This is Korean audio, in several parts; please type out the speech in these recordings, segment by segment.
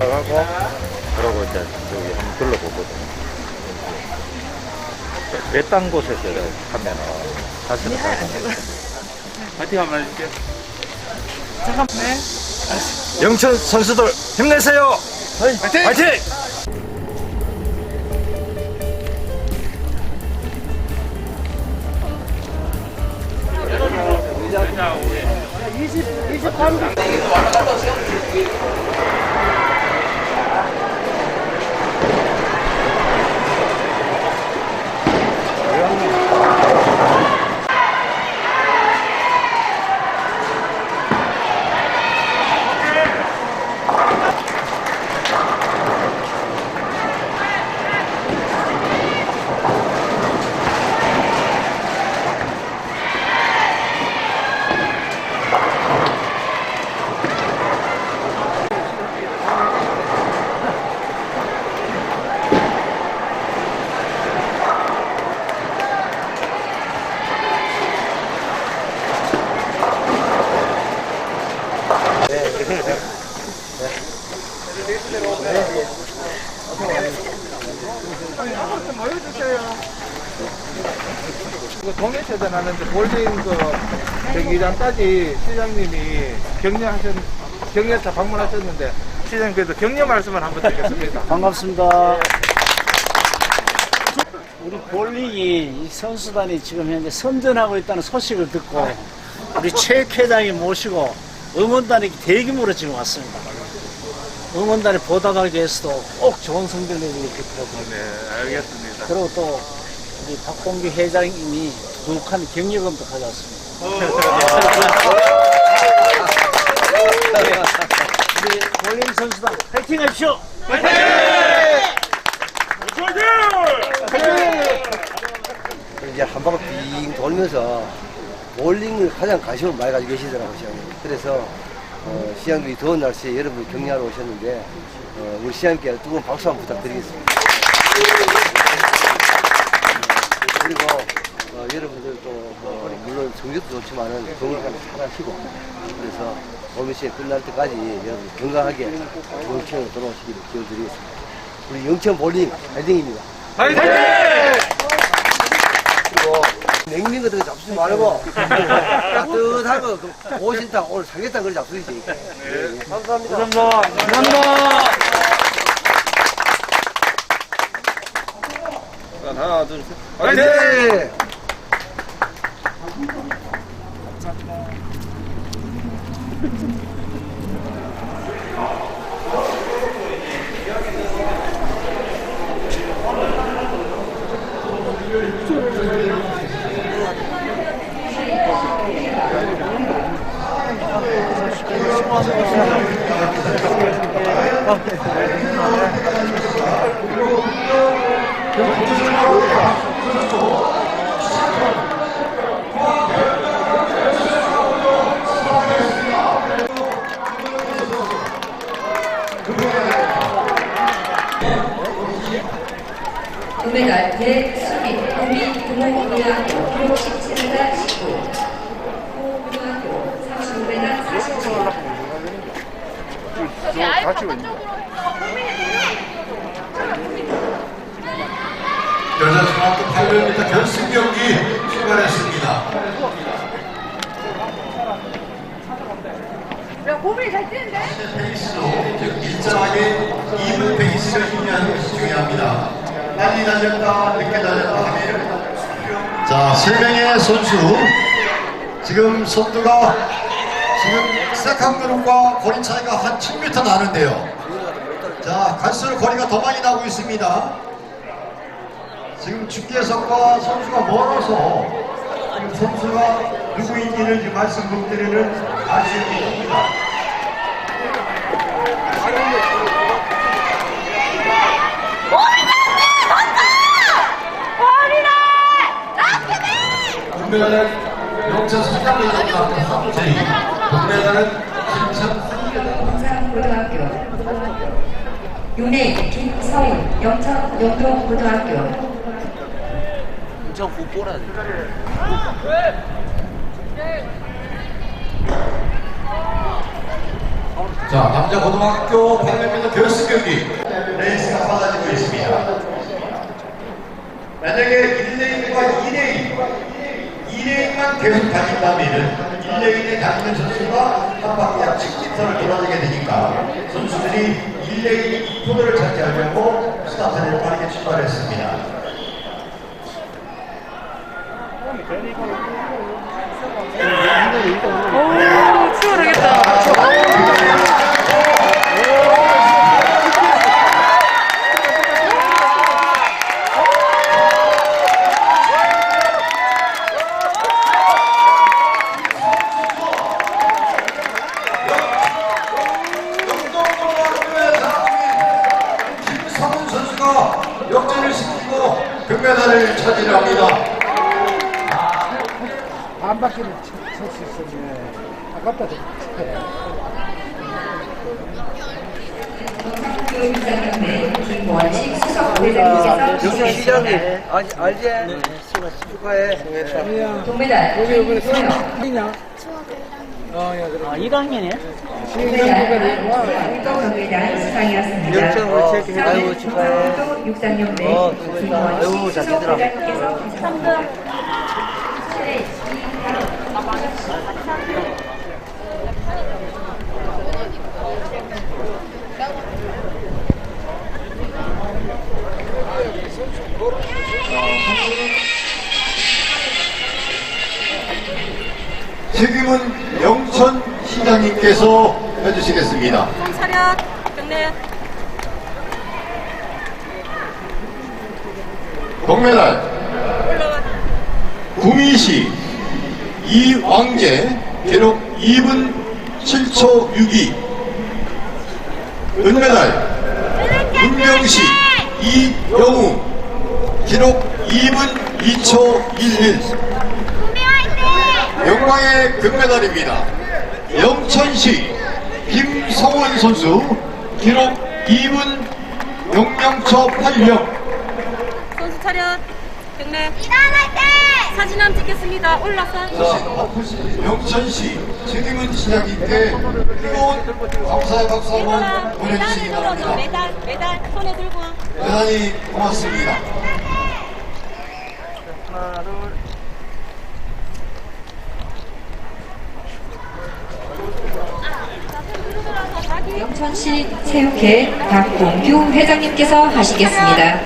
하고 그러고 이제 여기 한번 둘러보거든요. 외딴 곳에서 하면은 사실은 잘 파이팅 한번 해줄게. 잠깐 네. 영천 선수들 힘내세요. 파이팅! 파이팅! 그 동해체전 하는데 볼링 그 경기장까지 시장님이 격려하셨 격려차 방문하셨는데 시장님 그래도 격려 말씀을 한번 드리겠습니다. 반갑습니다. 우리 볼링이 이 선수단이 지금 현재 선전하고 있다는 소식을 듣고 우리 최 회장이 모시고 응원단이 대규모로 지금 왔습니다. 응원단이 보답하기 위해서도 꼭 좋은 성적을 내기를 기도하고 네, 알겠습니다. 그리고 또 우리 박봉기 회장님이 두칸 격려금도 가져왔습니다. 우리 볼링 선수단 파이팅 하십시오! 이제 한 바퀴 빙 돌면서 볼링을 가장 관심을 많이 가지고 계시더라고요, 시장님. 그래서 어, 시장님이 더운 날씨에 여러분이 격려하러 오셨는데 어, 우리 시장님께 뜨거운 박수 한번 부탁드리겠습니다. 그리고 어, 여러분들도 어, 물론 성적도 좋지만은 건강을 잘하시고 그래서 오미 시에 끝날 때까지 여러분 건강하게 좋은 체력으로 돌아오시기를 기원드리겠습니다. 우리 영천 볼링 파이팅입니다. 그리고 냉면 같은 거 잡수지 말고 따뜻한 거 그, 오신탕 오늘 삼계탕 그걸 잡수지 네. 감사합니다 하나, 둘, 셋. 파이팅! 금메달 대수비 국민공무고등학교 기록 17m 19 고등학교 35m 47 여자 중학교 800m 결승 경기 출발했습니다. 야, 고민이 잘 뛰는데? 페이스로 즉 일정하게 2분 페이스를 유지하는 것이 중요합니다. 빨리 달렸다 늦게 달렸다 하면 자 3명의 선수 지금 선두가 지금 세컨 그룹과 거리 차이가 한 7m 나는데요. 자 갈수록 거리가 더 많이 나고 있습니다. 지금 중계석과 선수가 멀어서 지금 선수가 누구인지를 지금 말씀 못 드리는 아쉬움이 듭니다. 금메달은 영천 사장회장과 황재희, 동메 달은 김천 영창고등학교 윤혜 김서훈 영창 영동고등학교. 인천 국보라 자, 남자 고등학교 800m 결승 경기. 레이스가 빨라지고 있습니다. 만약에 1레인과 2레인, 2레인만 계속 달린다면 1레인에 달리는 선수가 한 바퀴 약 10m를 돌아다니게 되니까 선수들이 1레인이 2포도를 차지하려고 스타트를 빠르게 출발했습니다. 오, 금메달을 차지합니다. 한 바퀴를 칠수 있었네. 아깝다. 교육장경매 김원식 수석부회장님께서 여기 시장님 하시겠습니다. 알, 알지? 축하해. 동메달 김소영, 아, 1학년이에요? 동메달 동메달 수상이었습니다. 영천 우리 체크 아이고 축하해. 또 육상연맹 어. 아이고, 잘 되더라. 수석 시장님께서 해주시겠습니다. 차렷. 경례. 동메달 구미시 이왕재 기록 2분 7초 62 은메달 문명시 이영우 기록 2분 2초 11 영광의 금메달입니다. 영천시 김성원 선수 기록 2분 00초 80 선수 차렷. 경례. 사진 한번 찍겠습니다. 올라서. 영천시 최경은 시장님께 뜨거운 감사의 박수 한번 보내주시기. 바랍니다. 메달, 메달 손에 들고. 대단히 고맙습니다. 영천시 체육회 박봉규 회장님께서 하시겠습니다.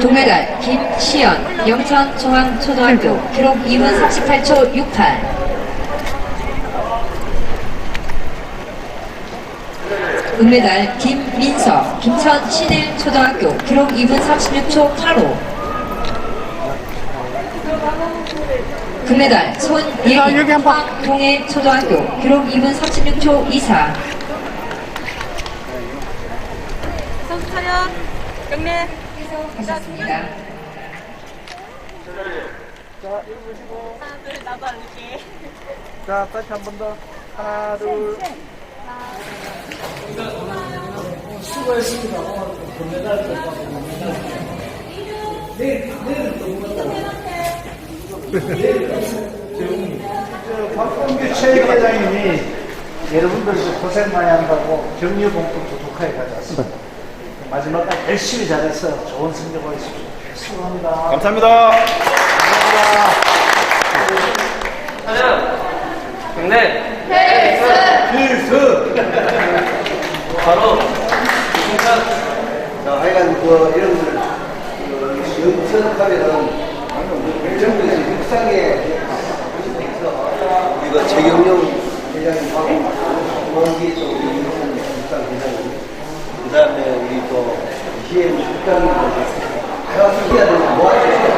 동메달 김시연 영천중앙초등학교 기록 2분 38초 68 은메달 김민서 김천 신일초등학교 기록 2분 36초 85 금메달 손예인 동해 초등학교 기록 2분 36초 24 선수 차렷. 경례. 하셨습니다. 하나, 둘, 나도 할게. 자, 다시 한 번 더. 하나, 둘. 박봉규 체육회장님이 여러분들 고생 많이 한다고 격려 봉투도 독하게 가져왔습니다. 마지막까지 열심히 잘해서 좋은 성적 얻으십시오. 수고합니다. 감사합니다. 자, 하여간 그 여러분들 그 영천하면은 전국에서 육상에 우리가 최경영 회장님하고 김원기 또 우리 육상 회장님 그 다음에 우리 또 GM 국장님들 해가지고 해야 되는 모아주세요.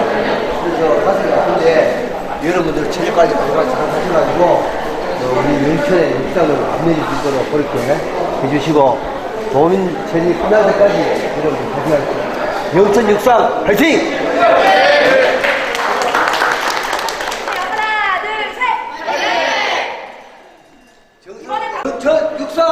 그래서 가슴이 아픈데 여러분들 체육까지 가져가서 잘 하셔가지고 어, 우리 영천의 육상을 안내해 줄 거로 그렇게 해주시고 도민 전이 끝날 때까지 여러분들 고생하셨습니다. 영천 육상 화이팅! 什